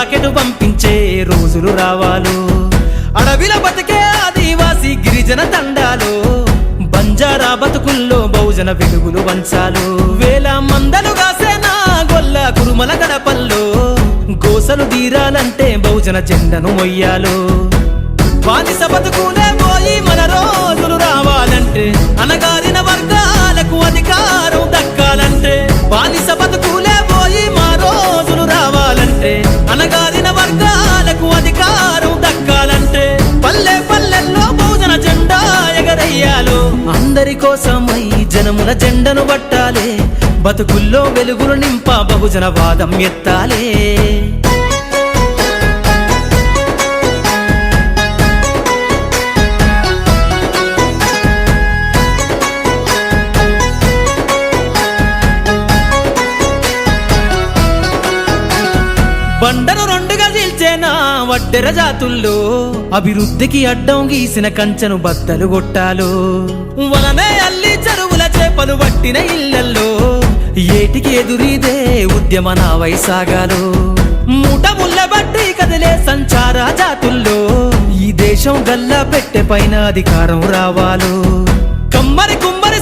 Rocket పంపించే రోజులు రావాలు. అడవిల బతికే ఆదివాసి గిరిజన తండాలు బంజారా బతుకుల్లో బహుజన వెలుగులు వంచాలు. వేల మందలు కాసేనా గొల్ల కురుమల గడపల్లో గోసలు తీరాలంటే బహుజన చెండను మొయ్యాలు. బానిస బతుకులే పోయి మన రోజులు రావాలంటే అనగా అందరి కోసమై జనముల జెండను పట్టాలే. బతుకుల్లో వెలుగులు నింపా బహుజన వాదం ఎత్తాలే. బండను రెండుగా వడ్డెర జాతుల్లో? అభివృద్ధికి అడ్డం గీసిన కంచెను బద్దలు కొట్టాలు? వలనే అల్లి చెరువుల చేపలు పట్టిన ఇళ్ళల్లో? ఏటికి ఎదురీదే ఉద్యమ నా వైసాగాలు? మూట ముళ్ళ బట్టి కదిలే సంచార జాతుల్లో? ఈ దేశం గల్లా పెట్టె పైన అధికారం రావాలు? కమ్మరి కుమ్మరి